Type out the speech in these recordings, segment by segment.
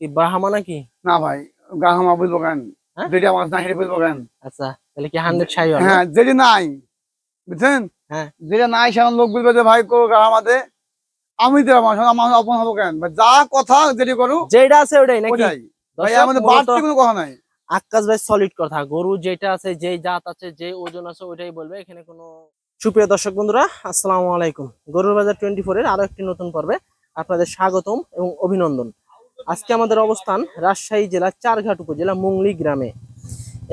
কি ব্রাহ্মা নাকি? না ভাই গাহামা বুঝব কেন? হ্যাঁ? যেটা না বুঝব কেন? আচ্ছা তাহলে কি হান্ড্রেড হ্যাঁ যেটা নাই বুঝছেন? হ্যাঁ। যেটা নাই সেমন লোক যে ভাই কো গাহামাতে? আমি তো আমার আমার অপমান হব কেন? যা কথা যেটি করু যেটা আছে ওটাই নাকি? ভাই আমাদের বাড়তি কোনো কথা নাই। আকাশ ভাই সলিড কথা। গরু যেটা আছে যে জাত আছে যে ওজন আছে ওইটাই বলবে। এখানে কোনো সুপ্রিয় দর্শক বন্ধুরা আসসালামু আলাইকুম। গরুর বাজার টোয়েন্টি ফোর এর আরও একটি নতুন পর্বে আপনাদের স্বাগতম এবং অভিনন্দন। আজকে আমাদের অবস্থান রাজশাহী জেলার চারঘাট উপজেলা মুংলি গ্রামে।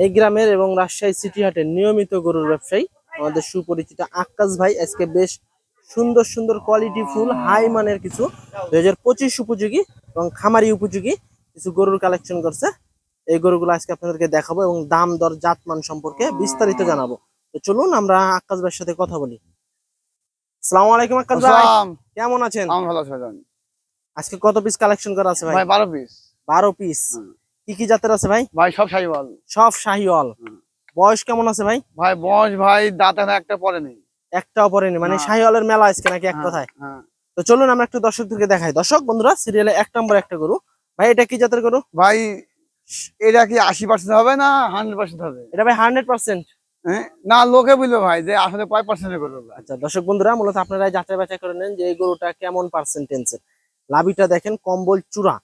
এই গ্রামের এবং রাজশাহী সিটি হাটের নিয়মিত গরুর ব্যবসায়ী আমাদের সুপরিচিত আকাশ ভাই আজকে বেশ সুন্দর সুন্দর কোয়ালিটি ফুল হাই মানের কিছু দুই হাজার পঁচিশ উপযোগী এবং খামারি উপযোগী কিছু গরুর কালেকশন করছে। এই গরুগুলো আজকে আপনাদেরকে দেখাবো এবং দাম দর জাতমান সম্পর্কে বিস্তারিত জানাব। তো চলুন আমরা আকাশ ভাইয়ের সাথে কথা বলি। আসসালামু আলাইকুম আকাশ ভাই। কেমন আছেন আমি ভালো আছি ভাইজান। আজকে কত পিস কালেকশন করা আছে ভাই? ভাই বারো পিস বারো পিস কি কি জাতের আছে ভাই? ভাই সব সাইওয়াল সব শাহিওয়াল। বয়স কেমন আছে ভাই? ভাই বয়স ভাই দাঁত একটা পরে নেই। একটাও পরেনি মানে না। শাহিওয়ালের মেলা আজকে নাকি এক হ্যাঁ, কথায়। হ্যাঁ। তো চলুন আমরা একটু দর্শকদেরকে দেখাই। দর্শক বন্ধুরা সিরিয়ালে এক নম্বর একটা গরু। ভাই এটা কি জাতের গরু? ভাই এটা কি আশি পার্সেন্ট হবে না হান্ড্রেড পার্সেন্ট হবে? এটা ভাই হান্ড্রেড পার্সেন্ট হ্যাঁ? না লোকে বুঝলো ভাই যে আসলে কয় পার্সেন্টের করব আচ্ছা দর্শক বন্ধুরা মূলত আপনারা যাচাই বাছাই করে নেন যে এই গরুটা কেমন পার্সেন্টেন্সের লাভিটা দেখেন কম্বল চূড়া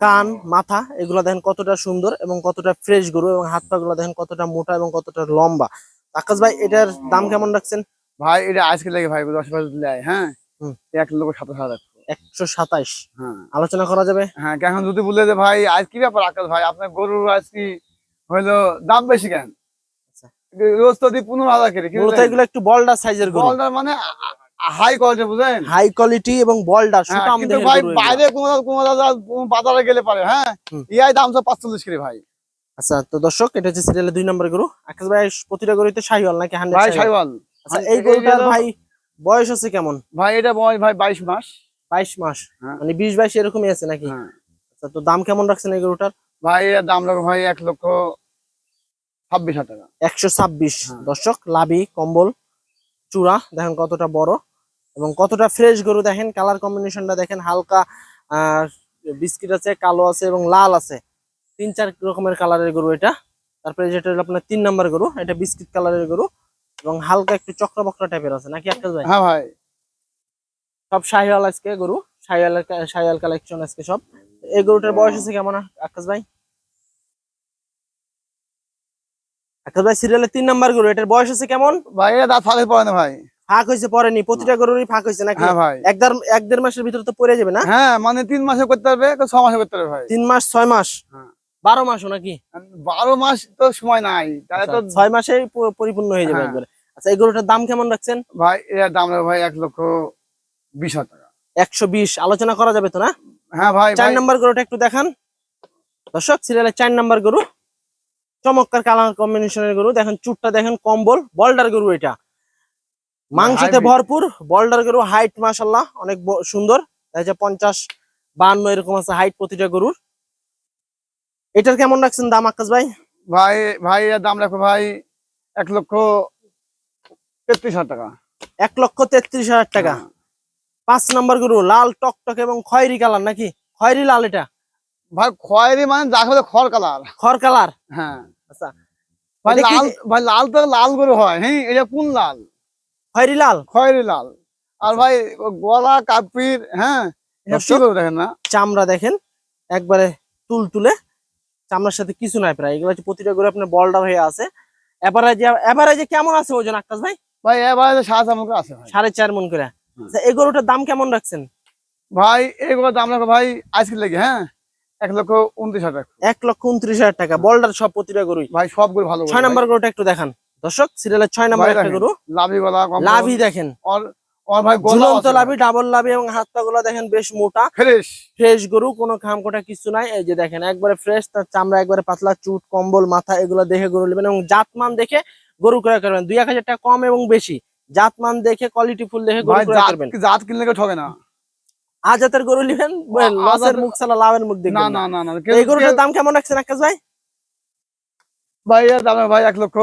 কান মাথা এগুলো দেখেন কতটা সুন্দর এবং কতটা ফ্রেশ গরু এবং হাত পা গুলো দেখেন কতটা মোটা এবং কতটা লম্বা। আকাশ ভাই এটার দাম কেমন রাখছেন? ভাই এটা আজকে লাগে ভাই দশ দিলে হ্যাঁ? এক লোক সাতাশ হাজার একশো সাতাইশ। হ্যাঁ। আলোচনা করা যাবে? হ্যাঁ এখন যদি বলে যে ভাই আজ কি ব্যাপার আকাশ ভাই? আপনার গরুর আজ কি হইল দাম বেশি কেন? আচ্ছা। রোজ তো দিই পনেরো হাজার করে এগুলো একটু বলডার সাইজের গরু। বলটার মানে হাই কোয়ালিটি বুঝলেন? হাই কোয়ালিটি এবং হ্যাঁ, কিন্তু ভাই বাইরে কোনো কোনো বাজারে গেলে পারে হ্যাঁ? ইয়াই দাম সব পাঁচচল্লিশ করে ভাই। আচ্ছা তো দর্শক এটা হচ্ছে সিরিয়ালের দুই নম্বর গরু। আকাশ ভাই প্রতিটা গরুতে শাহিওয়াল নাকি ভাই আচ্ছা এই গরুটার ভাই বয়স আছে কেমন? ভাই এটা বয়স ভাই বাইশ মাস। বাইশ মাস। হ্যাঁ। মানে বিশ বাইশ এরকমই আছে নাকি? হ্যাঁ। আচ্ছা তো দাম কেমন রাখছেন এই গরুটার? ভাই এর দাম লাগবে ভাই এক লক্ষ ছাব্বিশ হাজার টাকা। একশো ছাব্বিশ। হ্যাঁ। দর্শক লাভি কম্বল চূড়া দেখেন কতটা বড়। এবং কতটা ফ্রেশ গরু দেখেন কালার কম্বিনেশনটা দেখেন হালকা বিস্কিট আছে কালো আছে এবং লাল আছে। তিন চার রকমের কালারের গরু এটা। তারপরে যেটা হলো আপনার তিন নাম্বার গরু এটা বিস্কিট কালারের গরু এবং হালকা একটু চক্র বক্র টাইপের আছে। নাকি একটা ভাই? হ্যাঁ ভাই। সব শাহিওয়াল আজকে গরু শাহিওয়াল শাহিওয়াল কালেকশন আজকে সব। এই গরুটার বয়স আছে কেমন আকাশ ভাই? আকাশ ভাই সিরিয়ালের তিন নাম্বার গরু এটার বয়স আছে কেমন? ভাই এটা দাঁত ফাঁকে পড়ে না ভাই। ফাঁক হয়েছে পরেনি প্রতিটা গরুরই ফাঁক হয়েছে নাকি? হ্যাঁ এক দেড় মাসের ভিতরে তো পড়ে যাবে না? হ্যাঁ মানে তিন মাসে করতে পারবে ছ মাসে করতে পারবে ভাই। তিন মাস ছয় মাস? হ্যাঁ। বারো মাসও নাকি? বারো মাস তো সময় নাই। তাহলে তো আচ্ছা, ছয় মাসে পরিপূর্ণ হয়ে যাবে হ্যাঁ। একবারে। আচ্ছা এই গরুটার দাম কেমন রাখছেন? ভাই এর দাম ভাই এক লক্ষ বিশ হাজার টাকা। একশো বিশ। আলোচনা করা যাবে তো না? হ্যাঁ ভাই চার নাম্বার গরুটা একটু দেখান। দর্শক সিরিয়ালের চার নাম্বার গরু। চমৎকার কালার কম্বিনেশনের গরু। দেখেন চুটটা দেখেন কম্বল বল্ডার গরু এটা। মাংসতে ভরপুর বল্ডার গরু হাইট মাশাল্লাহ অনেক সুন্দর। দেখা পঞ্চাশ বান্ন এরকম আছে হাইট প্রতিটা গরুর। এটার কেমন রাখছেন দাম আকাশ ভাই? ভাই ভাই দাম রাখো ভাই এক লক্ষ তেত্রিশ হাজার টাকা। এক লক্ষ তেত্রিশ হাজার টাকা। হ্যাঁ। পাঁচ নাম্বার গরু লাল টকটক এবং খয়েরি কালার নাকি? খয়েরি লাল এটা? ভাই খয়েরি মানে যা হবে খড় কালার। খড় কালার? হ্যাঁ। আচ্ছা। ভাই লাল ভাই লাল তো লাল গরু হয় হ্যাঁ? এটা কোন লাল? খয়েরি লাল? খয়েরি লাল। আর আচ্ছা। ভাই গলা কাপির হ্যাঁ দেখেন না। চামড়া দেখেন একবারে তুল তুলে চামড়ার সাথে কিছু নাই প্রায়। এগুলো হচ্ছে প্রতিটা গরু আপনার বলডার হয়ে আছে। এভারেজে এভারেজে কেমন আছে ওজন আকাশ ভাই? ভাই আছে সাড়ে চার মন করে। আচ্ছা, এই গরুটার দাম কেমন রাখছেন? ভাই দাম রাখো ভাই আজকে লেগে হ্যাঁ? এক লক্ষ উনত্রিশ হাজার। টাকা এক লক্ষ উনত্রিশ হাজার টাকা। বলডার সব প্রতিটা গরুই। ভাই সবগুলো ভালো ছয় নাম্বার গরুটা একটু দেখান। দর্শক সিরিয়ালের ছয় নাম্বার একটা গরু। লাভি গলা লাভি দেখেন। ওর ওর ঝুলন্ত লাভি ডাবল লাভি এবং হাত দেখেন বেশ মোটা। ফ্রেশ ফ্রেশ গরু কোনো কিছু নাই। এই যে দেখেন একবারে ফ্রেশ তার চামড়া একবারে পাতলা চুট কম্বল মাথা এগুলো দেখে গরু নেবেন এবং জাতমান দেখে গরু ক্রয় করবেন। দুই এক হাজার টাকা কম এবং বেশি। জাতমান দেখে কোয়ালিটি ফুল দেখে গরু ক্রয় করবেন। জাত কিনলে কেউ ঠকে না। আজাতের গরু নেবেন? লসের মুখ ছাড়া লাভের মুখ দেখবেন না না। এই গরুটার দাম কেমন রাখছেন আকাশ ভাই? ভাই দাম ভাই এক লক্ষ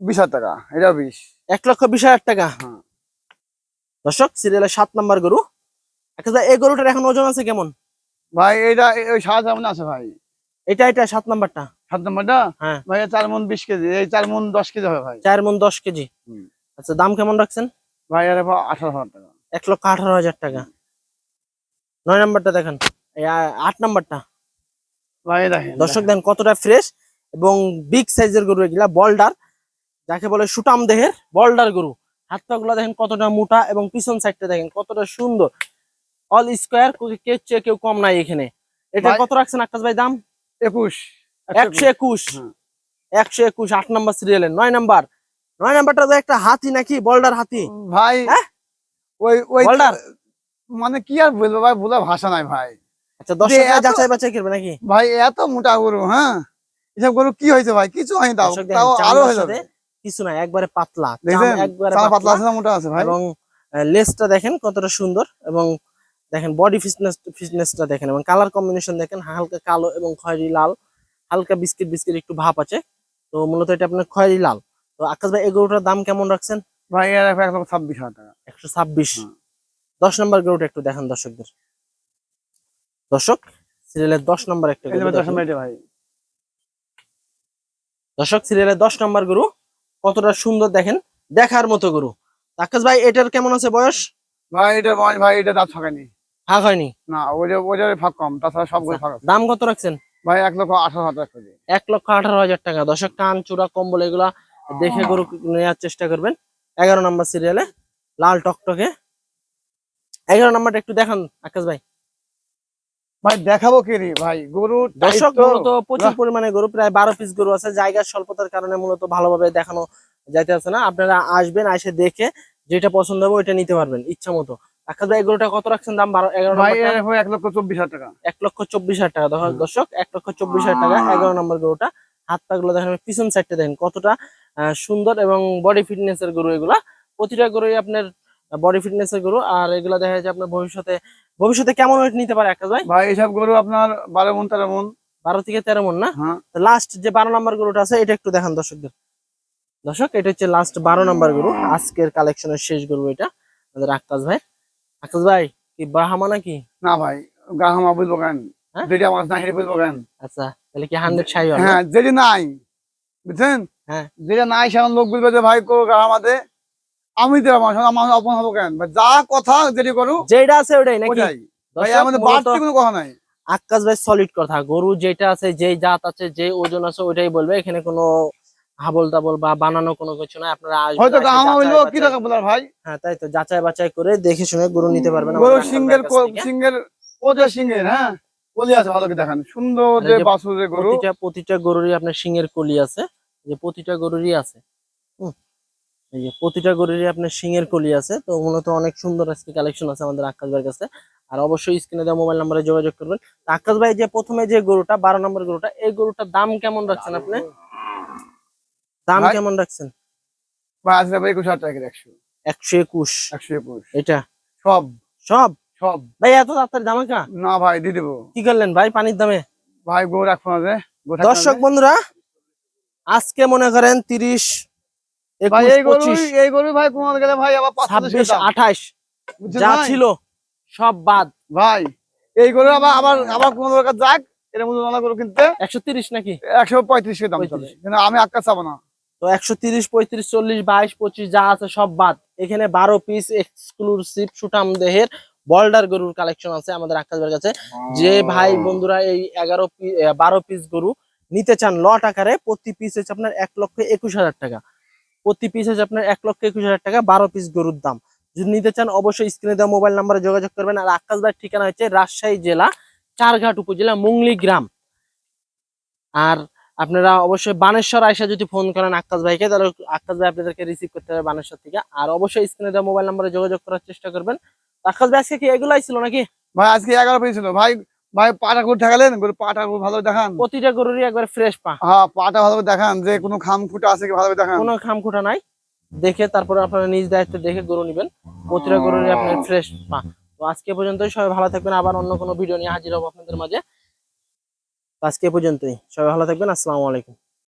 বিশ হাজার টাকা এটা বিশ। এক লক্ষ বিশ হাজার টাকা। হ্যাঁ। দর্শক সিরিয়ালের সাত নাম্বার গরু। ভাই এই গরুটার এখন ওজন আছে কেমন? ভাই এইটা ওই সাত আছে ভাই। এটা এটা সাত নাম্বারটা। সাত নম্বরটা? হ্যাঁ। ভাই চার মন বিশ কেজি এই চার মন দশ কেজি হবে ভাই। চার মন দশ কেজি। আচ্ছা দাম কেমন রাখছেন? ভাই এর আঠারো হাজার টাকা। এক লক্ষ আঠারো হাজার টাকা। নয় নাম্বারটা দেখেন। এই আট নাম্বারটা। ভাই দেখেন দর্শক দেন কতটা ফ্রেশ এবং বিগ সাইজের গরু এগুলা বল্ডার যাকে বলে সুটাম দেহের বল্ডার গরু। হাত পা গুলা দেখেন কতটা মোটা এবং পিছন সাইডটা দেখেন কতটা সুন্দর। অল স্কোয়ার কেউ চেয়ে কেউ কম নাই এখানে। এটা কত রাখছেন আকাশ ভাই দাম? একুশ। একশো একুশ। একশো একুশ আট নাম্বার সিরিয়ালের নয় নাম্বার। নয় নাম্বারটা একটা হাতি নাকি? বল্ডার হাতি। ভাই হ্যাঁ? ওই ওই বল্ডার। মানে কি আর বলব ভাই বলে ভাষা নাই ভাই। আচ্ছা এত- যাচাই বাছাই করবে নাকি? ভাই এত মোটা গরু হ্যাঁ? এসব গরু কি হয়েছে ভাই? কিছু হয়নি তাও। তাও আরও হয়ে যাবে। কিছু না একবারে পাতলা একবারে পাতলা। পাতলা আছে মোটা আছে ভাই? এবং লেজটা দেখেন কতটা সুন্দর এবং দেখেন বডি ফিটনেস ফিটনেসটা দেখেন এবং কালার কম্বিনেশন দেখেন হালকা কালো এবং খয়েরি লাল হালকা বিস্কিট বিস্কিট একটু ভাব আছে। তো মূলত এটা আপনার খয়েরি লাল। তো আকাশ ভাই এই গরুটার দাম কেমন রাখছেন? ভাই এর এক লক্ষ ছাব্বিশ হাজার টাকা। একশো ছাব্বিশ। দশ নম্বর গরুটা একটু দেখেন দর্শকদের। দর্শক সিরিয়ালের দশ নম্বর একটা গরু দর্শক সিরিয়ালের দশ নম্বর গরু কতটা সুন্দর দেখেন দেখার মতো গরু। আকাশ ভাই এটার কেমন আছে বয়স? ভাই এটা বয়স ভাই এটা দাঁত ফাঁকানি। ভাগ হয়নি? না ওই ওইটা ওইটার ফাঁক কম তাছাড়া সবগুলো ফাঁক দাম কত রাখছেন? ভাই এক লক্ষ আঠারো হাজার টাকা। এক লক্ষ আঠারো হাজার টাকা। দশক কান চূড়া কম্বল এগুলা দেখে গরু নেওয়ার চেষ্টা করবেন। এগারো নম্বর সিরিয়ালে লাল টকটকে। এগারো নম্বরটা একটু দেখান আকাশ ভাই। ভাই দেখাবো কি রে ভাই? গরু দর্শক তো। মূলত প্রচুর পরিমাণে গরু প্রায় বারো পিস গরু আছে। জায়গার স্বল্পতার কারণে মূলত ভালোভাবে দেখানো যাইতে আছে না। আপনারা আসবেন এসে দেখে যেটা পছন্দ হবে ওইটা নিতে পারবেন ইচ্ছা মতো। আকাশ ভাই এই কত রাখছেন দাম? বারো এগারো এক লক্ষ চব্বিশ হাজার টাকা। এক লক্ষ চব্বিশ হাজার টাকা। দর্শক- এক লক্ষ চব্বিশ হাজার টাকা এগারো নম্বর গরুটা। হাত পা গুলো দেখেন পিছন সাইডটা দেখেন কতটা সুন্দর এবং বডি ফিটনেস এর গরু এগুলা। প্রতিটা গরুই আপনার বডি ফিটনেস এর গরু আর এগুলা দেখা যাচ্ছে আপনার ভবিষ্যতে ভবিষ্যতে কেমন ওয়েট নিতে পারে একটা ভাই? ভাই এসব গরু আপনার বারো মন তেরো মন। বারো থেকে তেরো মন না? হ্যাঁ। লাস্ট যে বারো নম্বর গরুটা আছে এটা একটু দেখান দর্শকদের। দর্শক এটা হচ্ছে লাস্ট বারো নম্বর গরু আজকের কালেকশনের শেষ গরু এটা আমাদের আকাশ ভাই। আকাশ ভাই কি বাহামা নাকি? না ভাই গাহামা বুঝব কেন হ্যাঁ? যেটা আমার না হেরে বুঝব কেন আচ্ছা তাহলে কি হান্ড্রেড সাই হ্যাঁ যেটা নাই বুঝছেন? হ্যাঁ। যেটা নাই সেমন লোক বলবে যে ভাই কো গাহামাতে আমি তো আমার অপন হব কেন? যা কথা যেটি করু যেটা আছে ওটাই নাকি? ভাই আমাদের বাড়তি কোনো কথা নাই। আকাশ ভাই সলিড কথা। গরু যেটা আছে যেই জাত আছে যে ওজন আছে ওইটাই বলবে। এখানে কোনো হাবল তাবল বা বানানো কোনো কিছু না আপনারা হয়তো গাহামা যাচাই কি টাকা বলার ভাই? হ্যাঁ তাই তো যাচাই বাছাই করে দেখে শুনে গরু নিতে পারবেন গরু ভাইয়ের সিঙ্গেল ওদের সিঙ্গেল হ্যাঁ? বলি আছে ভালো করে দেখান। সুন্দর যে এই যে গরু। প্রতিটা প্রতিটা গরুরই আপনার সিংয়ের কলি আছে। যে প্রতিটা গরুরই আছে। এই যে প্রতিটা গরুরই আপনার সিংয়ের কলি আছে তো মূলত অনেক সুন্দর আজকে কালেকশন আছে আমাদের আকাশ ভাইয়ের কাছে। আর অবশ্যই স্ক্রিনে দেওয়া মোবাইল নাম্বারে যোগাযোগ করবেন। তো আকাশ ভাই যে প্রথমে যে গরুটা বারো নম্বর গরুটা এই গরুটার দাম কেমন রাখছেন আপনি? দাম কেমন রাখছেন? একুশ একশো। এটা? সব? সব? সব। ভাই এত তাড়াতাড়ি না ভাই দিয়ে দেবো। কি করলেন ভাই পানির দামে? ভাই রাখব না দর্শক বন্ধুরা আজকে মনে করেন তিরিশ এই গরু এই গরু ভাই কমাতে গেলে ভাই আবার ছাব্বিশ আঠাশ যা ছিল সব বাদ। ভাই এই গরু আবার আবার আবার কোনো দরকার যাক এর মধ্যে নানা গরু কিনতে। একশো তিরিশ নাকি? একশো পঁয়ত্রিশ দাম চলে কিন্তু আমি আক্কা চাবো না। তো একশো তিরিশ পঁয়ত্রিশ চল্লিশ বাইশ পঁচিশ যা আছে সব বাদ। এখানে বারো পিস এক্সক্লুসিভ সুটাম দেহের বল্ডার গরুর কালেকশন আছে আমাদের আকাশের কাছে। যে ভাই বন্ধুরা এই এগারো বারো পিস গরু নিতে চান লট আকারে প্রতি পিস হচ্ছে আপনার এক লক্ষ একুশ হাজার টাকা। প্রতি পিস হচ্ছে আপনার এক লক্ষ একুশ হাজার টাকা, বারো পিস গরুর দাম। যদি নিতে চান, অবশ্যই স্ক্রিনে দেওয়া মোবাইল নাম্বারে যোগাযোগ করবেন। আর আকাশ ভাইয়ের ঠিকানা হচ্ছে রাজশাহী জেলা, চারঘাট উপজেলা, মুংলি গ্রাম। আর আপনারা অবশ্যই বানেশ্বর আয়সা যদি ফোন করেন আকাশ ভাইকে, তাহলে আকাশ ভাই আপনাদেরকে রিসিভ করতে হবে বানেশ্বর থেকে। আর অবশ্যই স্ক্রিনে দেওয়া মোবাইল নাম্বারে যোগাযোগ করার চেষ্টা করবেন। আকাশ ভাই, আজকে কি এগুলাই ছিল নাকি? ভাই, আজকে এগারো পিস ছিল। ভাই ভাই পাটা গরু ঠেকালেন গরু পাটা গরু ভালো দেখান। প্রতিটা গরুরই একবার ফ্রেশ পা। হ্যাঁ পাটা ভালো দেখান যে কোনো খাম খুঁটা আছে কি ভালো দেখান। কোনো খামখুটা নাই। দেখে তারপরে আপনারা নিজ দায়িত্বে দেখে গরু নেবেন। প্রতিটা গরুরই আপনার ফ্রেশ পা। তো আজকে পর্যন্তই সবাই ভালো থাকবেন। আবার অন্য কোনো ভিডিও নিয়ে হাজির হব আপনাদের মাঝে। আজকে পর্যন্তই সবাই ভালো থাকবেন। আসসালামু আলাইকুম।